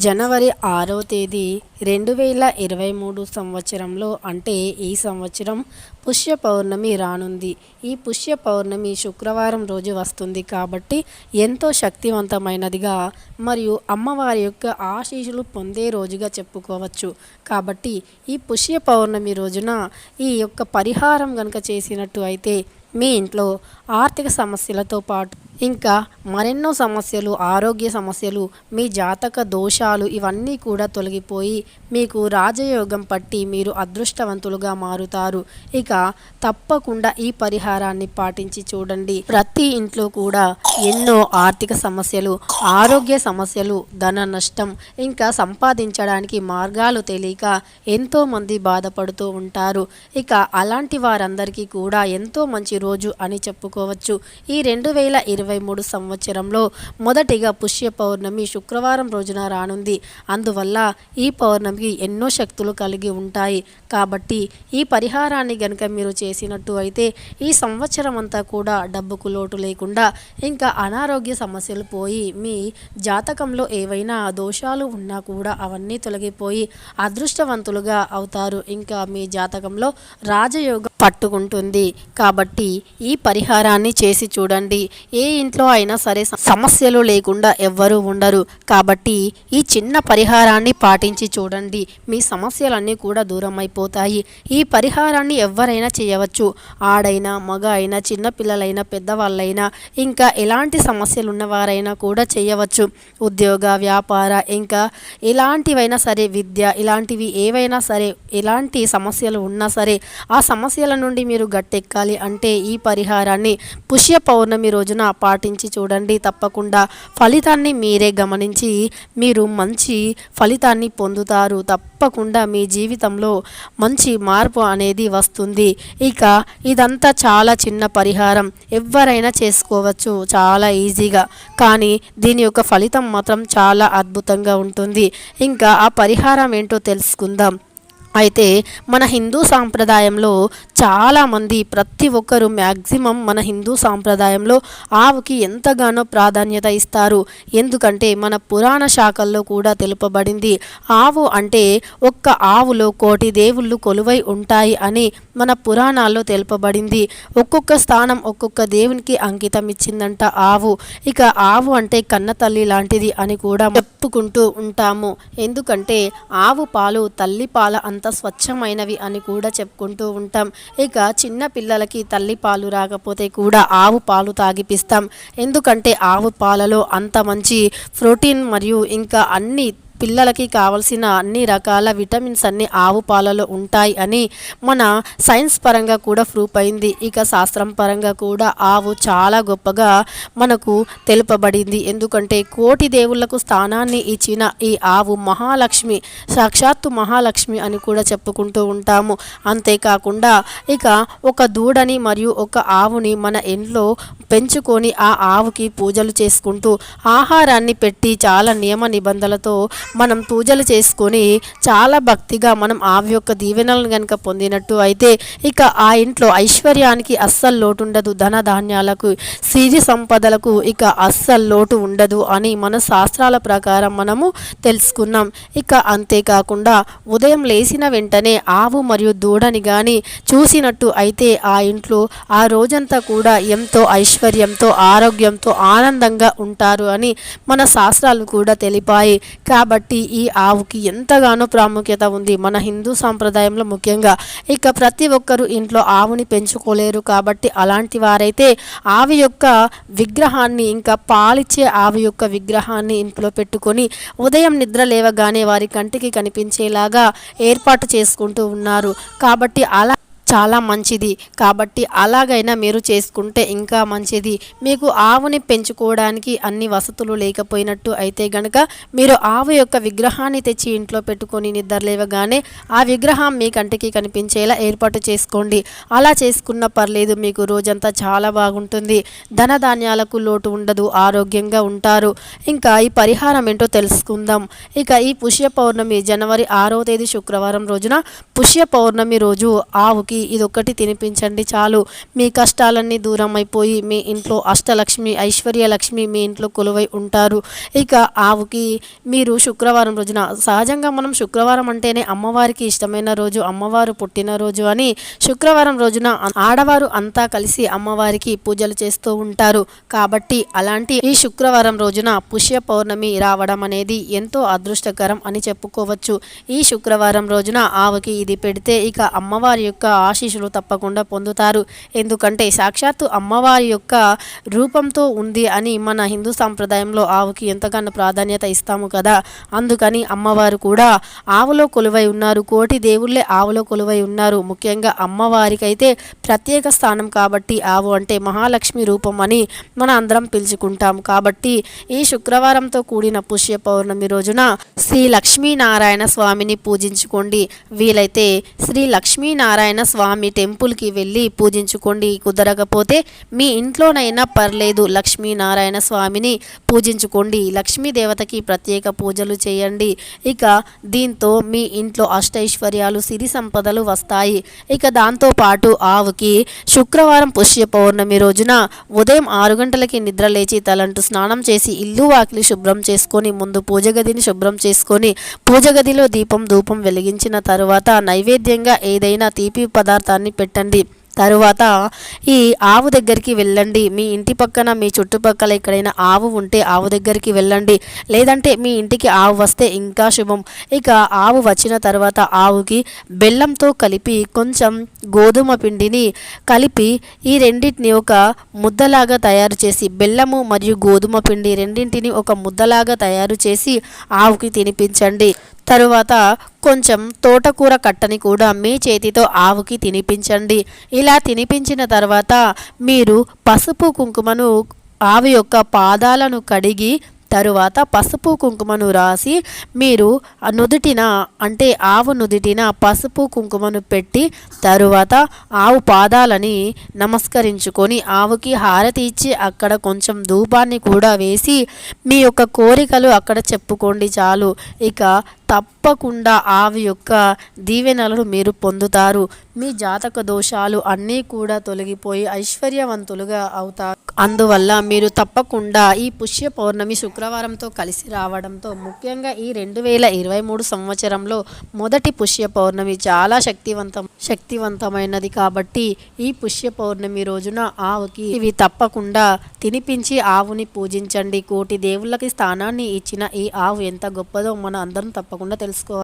జనవరి ఆరవ తేదీ రెండు వేల ఇరవై మూడు సంవత్సరంలో అంటే ఈ సంవత్సరం పుష్య పౌర్ణమి రానుంది. ఈ పుష్య పౌర్ణమి శుక్రవారం రోజు వస్తుంది కాబట్టి ఎంతో శక్తివంతమైనదిగా మరియు అమ్మవారి యొక్క ఆశీస్సులు పొందే రోజుగా చెప్పుకోవచ్చు. కాబట్టి ఈ పుష్య పౌర్ణమి రోజున ఈ యొక్క పరిహారం కనుక చేసినట్టు అయితే మీ ఇంట్లో ఆర్థిక సమస్యలతో పాటు ఇంకా మరెన్నో సమస్యలు ఆరోగ్య సమస్యలు మీ జాతక దోషాలు ఇవన్నీ కూడా తొలగిపోయి మీకు రాజయోగం పట్టి మీరు అదృష్టవంతులుగా మారుతారు. ఇక తప్పకుండా ఈ పరిహారాన్ని పాటించి చూడండి. ప్రతి ఇంట్లో కూడా ఎన్నో ఆర్థిక సమస్యలు ఆరోగ్య సమస్యలు ధన నష్టం ఇంకా సంపాదించడానికి మార్గాలు తెలియక ఎంతోమంది బాధపడుతూ ఉంటారు. ఇక అలాంటి వారందరికీ కూడా ఎంతో మంచి రోజు అని చెప్పుకో చెప్పుకోవచ్చు ఈ రెండు వేల ఇరవై మూడు సంవత్సరంలో మొదటిగా పుష్య పౌర్ణమి శుక్రవారం రోజున రానుంది. అందువల్ల ఈ పౌర్ణమికి ఎన్నో శక్తులు కలిగి ఉంటాయి. కాబట్టి ఈ పరిహారాన్ని గనుక మీరు చేసినట్టు అయితే ఈ సంవత్సరం అంతా కూడా డబ్బుకు లోటు లేకుండా ఇంకా అనారోగ్య సమస్యలు పోయి మీ జాతకంలో ఏవైనా దోషాలు ఉన్నా కూడా అవన్నీ తొలగిపోయి అదృష్టవంతులుగా అవుతారు. ఇంకా మీ జాతకంలో రాజయోగం పట్టుకుంటుంది. కాబట్టి ఈ పరిహారాన్ని చేసి చూడండి. ఏ ఇంట్లో అయినా సరే సమస్యలు లేకుండా ఎవ్వరూ ఉండరు. కాబట్టి ఈ చిన్న పరిహారాన్ని పాటించి చూడండి. మీ సమస్యలన్నీ కూడా దూరం అయిపోతాయి ఈ పరిహారాన్ని ఎవరైనా చేయవచ్చు. ఆడైనా మగ అయినా చిన్నపిల్లలైనా పెద్దవాళ్ళైనా ఇంకా ఎలాంటి సమస్యలు ఉన్నవారైనా కూడా చేయవచ్చు. ఉద్యోగ వ్యాపార ఇంకా ఎలాంటివైనా సరే విద్య ఇలాంటివి ఏవైనా సరే ఎలాంటి సమస్యలు ఉన్నా సరే ఆ సమస్యల నుండి మీరు గట్టెక్కాలి అంటే ఈ పరిహారాన్ని పుష్య పౌర్ణమి రోజున పాటించి చూడండి. తప్పకుండా ఫలితాన్ని మీరే గమనించి మీరు మంచి ఫలితాన్ని పొందుతారు. తప్పకుండా మీ జీవితంలో మంచి మార్పు అనేది వస్తుంది. ఇక ఇదంతా చాలా చిన్న పరిహారం. ఎవరైనా చేసుకోవచ్చు. చాలా ఈజీగా. కానీ దీని యొక్క ఫలితం మాత్రం చాలా అద్భుతంగా ఉంటుంది. ఇంకా ఆ పరిహారం ఏంటో తెలుసుకుందాం. అయితే మన హిందూ సాంప్రదాయంలో చాలామంది ప్రతి ఒక్కరు మ్యాక్సిమం మన హిందూ సాంప్రదాయంలో ఆవుకి ఎంతగానో ప్రాధాన్యత ఇస్తారు. ఎందుకంటే మన పురాణ శాఖల్లో కూడా తెలుపబడింది ఆవు అంటే ఒక్క ఆవులో కోటి దేవుళ్ళు కొలువై ఉంటాయి అని మన పురాణాల్లో తెలుపబడింది. ఒక్కొక్క స్థానం ఒక్కొక్క దేవునికి అంకితం ఇచ్చిందంట ఆవు. ఇక ఆవు అంటే కన్నతల్లి లాంటిది అని కూడా చెప్పుకుంటూ ఉంటాము. ఎందుకంటే ఆవు పాలు తల్లి పాల అంత అంత స్వచ్ఛమైనవి అని కూడా చెప్పుకుంటూ ఉంటాం. ఇక చిన్న పిల్లలకి తల్లి పాలు రాకపోతే కూడా ఆవు పాలు తాగిపిస్తాం. ఎందుకంటే ఆవు పాలలో అంత మంచి ప్రోటీన్ మరియు ఇంకా అన్ని పిల్లలకి కావలసిన అన్ని రకాల విటమిన్స్ అన్ని ఆవు పాలలో ఉంటాయి అని మన సైన్స్ పరంగా కూడా ప్రూఫ్ అయింది. ఇక శాస్త్రం పరంగా కూడా ఆవు చాలా గొప్పగా మనకు తెలుపబడింది. ఎందుకంటే కోటి దేవుళ్ళకు స్థానాన్ని ఇచ్చిన ఈ ఆవు మహాలక్ష్మి సాక్షాత్తు మహాలక్ష్మి అని కూడా చెప్పుకుంటూ ఉంటాము. అంతేకాకుండా ఇక ఒక దూడని మరియు ఒక ఆవుని మన ఇంట్లో పెంచుకొని ఆ ఆవుకి పూజలు చేసుకుంటూ ఆహారాన్ని పెట్టి చాలా నియమ నిబంధనలతో మనం పూజలు చేసుకొని చాలా భక్తిగా మనం ఆవి యొక్క దీవెనలను కనుక పొందినట్టు అయితే ఇక ఆ ఇంట్లో ఐశ్వర్యానికి అస్సలు లోటు ఉండదు ధన ధాన్యాలకు సిరి సంపదలకు ఇక అస్సలు లోటు ఉండదు అని మన శాస్త్రాల ప్రకారం మనము తెలుసుకున్నాం. ఇక అంతేకాకుండా ఉదయం లేచిన వెంటనే ఆవు మరియు దూడని కానీ చూసినట్టు అయితే ఆ ఇంట్లో ఆ రోజంతా కూడా ఎంతో ఐశ్వర్యంతో ఆరోగ్యంతో ఆనందంగా ఉంటారు అని మన శాస్త్రాలు కూడా తెలిపాయి. కాబట్టి కాబట్టి ఈ ఆవుకి ఎంతగానో ప్రాముఖ్యత ఉంది. మన హిందూ సాంప్రదాయంలో ముఖ్యంగా ఇక ప్రతి ఒక్కరు ఇంట్లో ఆవుని పెంచుకోలేరు కాబట్టి అలాంటి వారైతే ఆవి యొక్క విగ్రహాన్ని ఇంకా పాలిచ్చే ఆవి యొక్క విగ్రహాన్ని ఇంట్లో పెట్టుకొని ఉదయం నిద్ర లేవగానే వారి కంటికి కనిపించేలాగా ఏర్పాటు చేసుకుంటూ ఉన్నారు. కాబట్టి అలా చాలా మంచిది. కాబట్టి అలాగైనా మీరు చేసుకుంటే ఇంకా మంచిది. మీకు ఆవుని పెంచుకోవడానికి అన్ని వసతులు లేకపోయినట్టు అయితే గనక మీరు ఆవు యొక్క విగ్రహాన్ని తెచ్చి ఇంట్లో పెట్టుకొని నిద్రలేవగానే ఆ విగ్రహం మీ కంటికి కనిపించేలా ఏర్పాటు చేసుకోండి. అలా చేసుకున్న పర్లేదు మీకు రోజంతా చాలా బాగుంటుంది. ధనధాన్యాలకు లోటు ఉండదు ఆరోగ్యంగా ఉంటారు. ఇంకా ఈ పరిహారం ఏంటో తెలుసుకుందాం. ఇక ఈ పుష్య పౌర్ణమి జనవరి ఆరో తేదీ శుక్రవారం రోజున పుష్య పౌర్ణమి రోజు ఆవుకి ఇదొక్కటి తినిపించండి చాలు. మీ కష్టాలన్నీ దూరం అయిపోయి మీ ఇంట్లో అష్టలక్ష్మి ఐశ్వర్యలక్ష్మి మీ ఇంట్లో కొలువై ఉంటారు. ఇక ఆవుకి మీరు శుక్రవారం రోజున సహజంగా మనం శుక్రవారం అంటేనే అమ్మవారికి ఇష్టమైన రోజు అమ్మవారు పుట్టినరోజు అని శుక్రవారం రోజున ఆడవారు అంతా కలిసి అమ్మవారికి పూజలు చేస్తూ ఉంటారు. కాబట్టి అలాంటి ఈ శుక్రవారం రోజున పుష్య పౌర్ణమి రావడం అనేది ఎంతో అదృష్టకరం అని చెప్పుకోవచ్చు. ఈ శుక్రవారం రోజున ఆవుకి ఇది పెడితే ఇక అమ్మవారి యొక్క ఆశీస్సులు తప్పకుండా పొందుతారు. ఎందుకంటే సాక్షాత్తు అమ్మవారి యొక్క రూపంతో ఉంది అని మన హిందూ సాంప్రదాయంలో ఆవుకి ఎంతగానో ప్రాధాన్యత ఇస్తాము కదా. అందుకని అమ్మవారు కూడా ఆవులో కొలువై ఉన్నారు. కోటి దేవుళ్ళే ఆవులో కొలువై ఉన్నారు. ముఖ్యంగా అమ్మవారికైతే ప్రత్యేక స్థానం కాబట్టి ఆవు అంటే మహాలక్ష్మి రూపం అని మన అందరం పిలుచుకుంటాం. కాబట్టి ఈ శుక్రవారంతో కూడిన పుష్య పౌర్ణమి రోజున శ్రీ లక్ష్మీనారాయణ స్వామిని పూజించుకోండి. వీలైతే శ్రీ లక్ష్మీనారాయణ స్వామి టెంపుల్కి వెళ్ళి పూజించుకోండి. కుదరకపోతే మీ ఇంట్లోనైనా పర్లేదు. లక్ష్మీనారాయణ స్వామిని పూజించుకోండి. లక్ష్మీ దేవతకి ప్రత్యేక పూజలు చేయండి. ఇక దీంతో మీ ఇంట్లో అష్టైశ్వర్యాలు సిరి సంపదలు వస్తాయి. ఇక దాంతోపాటు ఆవుకి శుక్రవారం పుష్య పౌర్ణమి రోజున ఉదయం ఆరు గంటలకి నిద్ర లేచి తలంటు స్నానం చేసి ఇల్లు వాకిలి శుభ్రం చేసుకొని ముందు పూజ గదిని శుభ్రం చేసుకొని పూజ గదిలో దీపం ధూపం వెలిగించిన తరువాత నైవేద్యంగా ఏదైనా తీపి పదార్థాన్ని పెట్టండి. తరువాత ఈ ఆవు దగ్గరికి వెళ్ళండి. మీ ఇంటి పక్కన మీ చుట్టుపక్కల ఎక్కడైనా ఆవు ఉంటే ఆవు దగ్గరికి వెళ్ళండి. లేదంటే మీ ఇంటికి ఆవు వస్తే ఇంకా శుభం. ఇక ఆవు వచ్చిన తర్వాత ఆవుకి బెల్లంతో కలిపి కొంచెం గోధుమ పిండిని కలిపి ఈ రెండింటిని ఒక ముద్దలాగా తయారు చేసి బెల్లము మరియు గోధుమ పిండి రెండింటిని ఒక ముద్దలాగా తయారు చేసి ఆవుకి తినిపించండి. తరువాత కొంచెం తోటకూర కట్టని కూడా మీ చేతితో ఆవుకి తినిపించండి. ఇలా తినిపించిన తర్వాత మీరు పసుపు కుంకుమను ఆవు యొక్క పాదాలను కడిగి తరువాత పసుపు కుంకుమను రాసి మీరు ఆ నుదుటిన అంటే ఆవు నుదుటిన పసుపు కుంకుమను పెట్టి తరువాత ఆవు పాదాలని నమస్కరించుకొని ఆవుకి హారతి ఇచ్చి అక్కడ కొంచెం ధూపాన్ని కూడా వేసి మీ యొక్క కోరికలు అక్కడ చెప్పుకోండి చాలు. ఇక తప్పకుండా ఆవి యొక్క దీవెనలను మీరు పొందుతారు. మీ జాతక దోషాలు అన్నీ కూడా తొలగిపోయి ఐశ్వర్యవంతులుగా అవుతారు. అందువల్ల మీరు తప్పకుండా ఈ పుష్య పౌర్ణమి శుక్రవారంతో కలిసి రావడంతో ముఖ్యంగా ఈ రెండు వేల ఇరవై మూడు సంవత్సరంలో మొదటి పుష్య పౌర్ణమి చాలా శక్తివంతం శక్తివంతమైనది కాబట్టి ఈ పుష్య పౌర్ణమి రోజున ఆవుకి ఇవి తప్పకుండా తినిపించి ఆవుని పూజించండి. కోటి దేవుళ్ళకి స్థానాన్ని ఇచ్చిన ఈ ఆవు ఎంత గొప్పదో మన అందరం తప్పకుండా తప్పకుండా తెలుసుకోవాలి.